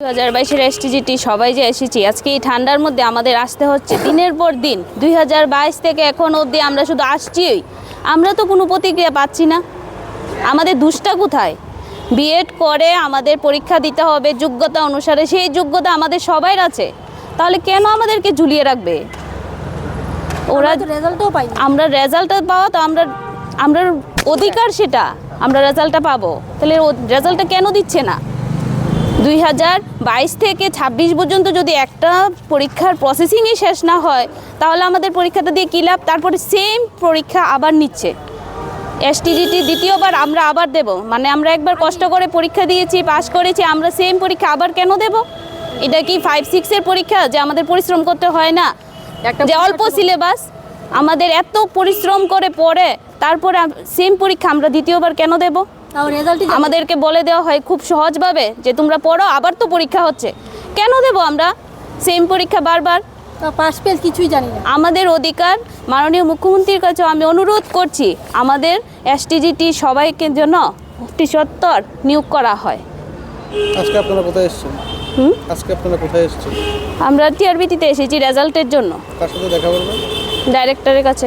দু হাজার বাইশের এসটিজিটি সবাই যে এসেছি আজকে এই ঠান্ডার মধ্যে আমাদের আসতে হচ্ছে দিনের পর দিন। দুই হাজার বাইশ থেকে এখন অবধি আমরা শুধু আসছিই। আমরা তো কোনো প্রতিক্রিয়া পাচ্ছি না। আমাদের দুষ্টা কোথায়? বিএড করে আমাদের পরীক্ষা দিতে হবে যোগ্যতা অনুসারে। সেই যোগ্যতা আমাদের সবাই আছে। তাহলে কেন আমাদেরকে ঝুলিয়ে রাখবে? ওরা রেজাল্টও পাই আমরা রেজাল্টটা পাওয়া তো আমরা আমরা অধিকার সেটা। আমরা রেজাল্টটা পাবো। তাহলে রেজাল্টটা কেন দিচ্ছে না? দুই হাজার বাইশ থেকে ছাব্বিশ পর্যন্ত যদি একটা পরীক্ষার প্রসেসিংই শেষ না হয় তাহলে আমাদের পরীক্ষাটা দিয়ে কী লাভ? তারপরে সেম পরীক্ষা আবার নিচ্ছে। এসটিজিটি দ্বিতীয়বার আমরা আবার দেব। মানে আমরা একবার কষ্ট করে পরীক্ষা দিয়েছি পাশ করেছি আমরা সেম পরীক্ষা আবার কেন দেব? এটা কি ফাইভ সিক্সের পরীক্ষা যে আমাদের পরিশ্রম করতে হয় না? একটা যে অল্প সিলেবাস আমাদের এত পরিশ্রম করে পড়ে তারপরে সেম পরীক্ষা আমরা দ্বিতীয়বার কেন দেব? আমাদেরকে বলে দেওয়া হয় খুব সহজভাবে যে তোমরা পড়ো আবার তো পরীক্ষা হচ্ছে। কেন দেব আমরা? সেম পরীক্ষা বারবার। পাস ফেল কিছুই জানি না। আমাদের অধিকার মাননীয় মুখ্যমন্ত্রীর কাছে আমি অনুরোধ করছি আমাদের এসটিজিটি সবাইকে জন্য সত্তর নিয়োগ করা হয়। আজকে আপনারা কোথায় এসেছেন? হুম? আজকে আপনারা কোথায় এসেছেন? আমরা টিআরবিটিতে এসেছি রেজাল্টের জন্য। কার সাথে দেখা করবেন ডাইরেক্টরের কাছে।